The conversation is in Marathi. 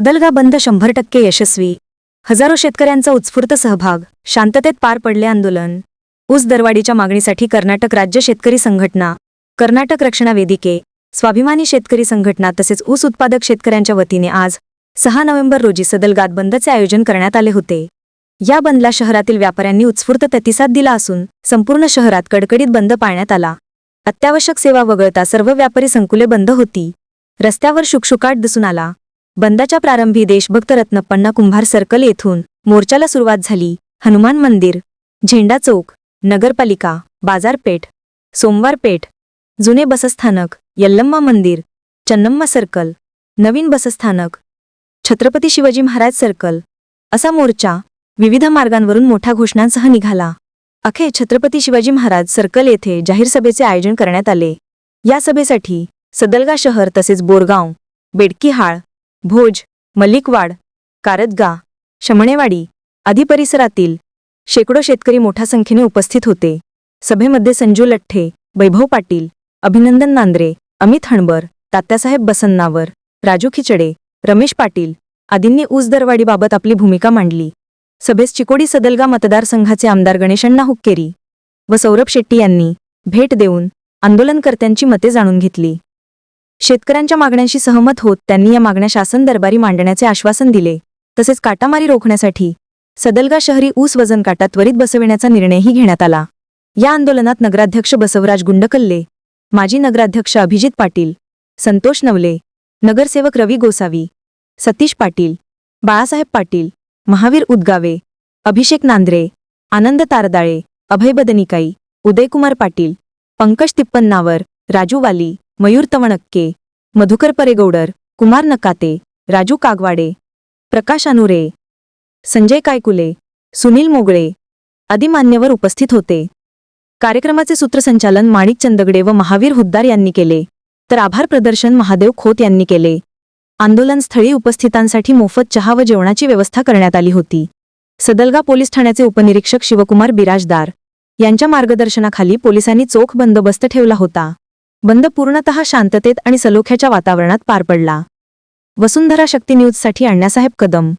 सदलगा बंद शंभर टक्के यशस्वी. हजारो शेतकऱ्यांचा उत्स्फूर्त सहभाग शांततेत पार पडले आंदोलन. ऊस दरवाढीच्या मागणीसाठी कर्नाटक राज्य शेतकरी संघटना कर्नाटक रक्षणा वेदिके स्वाभिमानी शेतकरी संघटना तसेच ऊस उत्पादक शेतकऱ्यांच्या वतीने आज सहा नोव्हेंबर रोजी सदलगात बंदचे आयोजन करण्यात आले होते. या बंदला शहरातील व्यापाऱ्यांनी उत्स्फूर्त प्रतिसाद दिला असून संपूर्ण शहरात कडकडीत बंद पाळण्यात आला. अत्यावश्यक सेवा वगळता सर्व व्यापारी संकुले बंद होती. रस्त्यावर शुकशुकाट दिसून आला. बंदाच्या प्रारंभी देशभक्त रत्नप्पांना कुंभार सर्कल येथून मोर्चाला सुरुवात झाली. हनुमान मंदिर झेंडा चौक नगरपालिका बाजारपेठ सोमवारपेठ जुने बसस्थानक यल्लम्मा मंदिर चन्नम्मा सर्कल नवीन बसस्थानक छत्रपती शिवाजी महाराज सर्कल असा मोर्चा विविध मार्गांवरून मोठ्या घोषणांसह निघाला. अखे छत्रपती शिवाजी महाराज सर्कल येथे जाहीर सभेचे आयोजन करण्यात आले. या सभेसाठी सदलगा शहर तसेच बोरगाव बेडकीहाळ भोज मल्लिकवाड कारदगा शमणेवाडी आदी परिसरातील शेकडो शेतकरी मोठ्या संख्येने उपस्थित होते. सभेमध्ये संजू लठ्ठे वैभव पाटील अभिनंदन नांद्रे अमित हणबर तात्यासाहेब बसन्नावर राजू खिचडे रमेश पाटील आदींनी ऊस दरवाढीबाबत आपली भूमिका मांडली. सभेस चिकोडी सदलगा मतदारसंघाचे आमदार गणेशण्णा हुक्केरी व सौरभ शेट्टी यांनी भेट देऊन आंदोलनकर्त्यांची मते जाणून घेतली. शेतकऱ्यांच्या मागण्यांशी सहमत होत त्यांनी या मागण्या शासन दरबारी मांडण्याचे आश्वासन दिले. तसेच काटामारी रोखण्यासाठी सदलगा शहरी ऊस वजन काटा त्वरित बसविण्याचा निर्णयही घेण्यात आला. या आंदोलनात नगराध्यक्ष बसवराज गुंडकल्ले माजी नगराध्यक्ष अभिजित पाटील संतोष नवले नगरसेवक रवी गोसावी सतीश पाटील बाळासाहेब पाटील महावीर उदगावे अभिषेक नांद्रे आनंद तारदाळे अभय बदनिकाई उदयकुमार पाटील पंकज तिप्पन्नावर राजू वाली मयूर तवणक्के मधुकर परेगौडर कुमार नकाते राजू कागवाडे प्रकाश अनुरे संजय कायकुले सुनील मोगळे आदी मान्यवर उपस्थित होते. कार्यक्रमाचे सूत्रसंचालन माणिक चंदगडे व महावीर हुद्दार यांनी केले. तर आभार प्रदर्शन महादेव खोत यांनी केले. आंदोलनस्थळी उपस्थितांसाठी मोफत चहा व जेवणाची व्यवस्था करण्यात आली होती. सदलगा पोलीस ठाण्याचे उपनिरीक्षक शिवकुमार बिराजदार यांच्या मार्गदर्शनाखाली पोलिसांनी चोख बंदोबस्त ठेवला होता. बंद पूर्णतः शांततेत आणि सलोख्याच्या वातावरणात पार पडला. वसुंधरा शक्ती न्यूजसाठी अण्णासाहेब कदम.